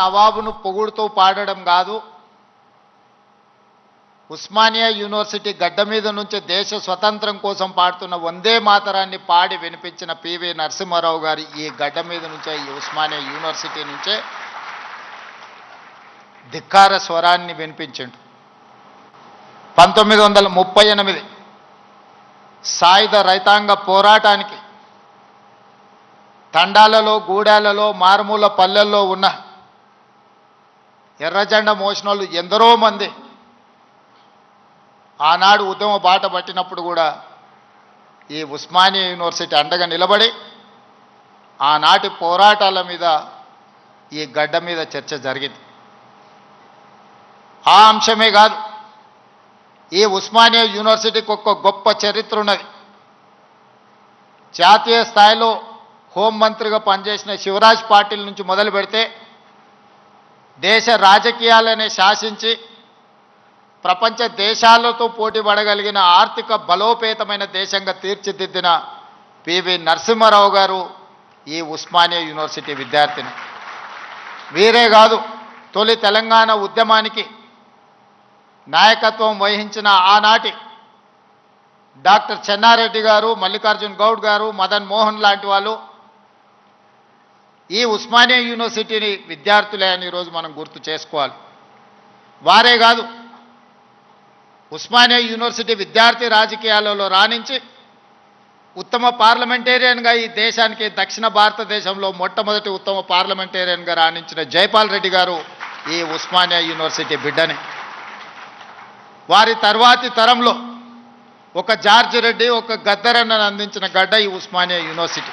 నవాబును పొగుడుతూ పాడడం కాదు. ఉస్మానియా యూనివర్సిటీ గడ్డ మీద నుంచి దేశ స్వతంత్రం కోసం పాడుతున్న వందే మాతరాన్ని పాడి వినిపించిన పివి నరసింహారావు గారి ఈ గడ్డ మీద నుంచే ఈ ఉస్మానియా యూనివర్సిటీ నుంచే ధిక్కార స్వరాన్ని వినిపించిండు. పంతొమ్మిది వందల ముప్పై ఎనిమిది సాయుధ రైతాంగ పోరాటానికి తండాలలో గూడాలలో మారుమూల పల్లెల్లో ఉన్న ఎర్రజెండ మోసినోళ్ళు ఎందరో మంది. ఆనాడు ఉద్యమ బాట పట్టినప్పుడు కూడా ఈ ఉస్మానియా యూనివర్సిటీ అండగా నిలబడి ఆనాటి పోరాటాల మీద ఈ గడ్డ మీద చర్చ జరిగింది. ఆ అంశమే కాదు ఈ ఉస్మానియా యూనివర్సిటీకి ఒక గొప్ప చరిత్ర ఉన్నది. జాతీయ స్థాయిలో హోంమంత్రిగా పనిచేసిన శివరాజ్ పాటిల్ నుంచి మొదలు పెడితే దేశ రాజకీయాలని శాసించి ప్రపంచ దేశాలతో పోటీ పడగలిగిన ఆర్థిక బలోపేతమైన దేశంగా తీర్చిదిద్దిన పివి నరసింహారావు గారు ఈ ఉస్మానియా యూనివర్సిటీ విద్యార్థిని. వీరే కాదు తొలి తెలంగాణ ఉద్యమానికి నాయకత్వం వహించిన ఆనాటి డాక్టర్ చెన్నారెడ్డి గారు మల్లికార్జున్ గౌడ్ గారు మదన్ మోహన్ లాంటి వాళ్ళు ఈ ఉస్మానియా యూనివర్సిటీని విద్యార్థులే అని ఈరోజు మనం గుర్తు చేసుకోవాలి. వారే కాదు ఉస్మానియా యూనివర్సిటీ విద్యార్థి రాజకీయాలలో రాణించి ఉత్తమ పార్లమెంటేరియన్గా ఈ దేశానికి దక్షిణ భారతదేశంలో మొట్టమొదటి ఉత్తమ పార్లమెంటేరియన్గా రాణించిన జైపాల్ రెడ్డి గారు ఈ ఉస్మానియా యూనివర్సిటీ బిడ్డని. వారి తర్వాతి తరంలో ఒక జార్జ్ రెడ్డి ఒక గద్దరన్నను అందించిన గడ్డ ఈ ఉస్మానియా యూనివర్సిటీ.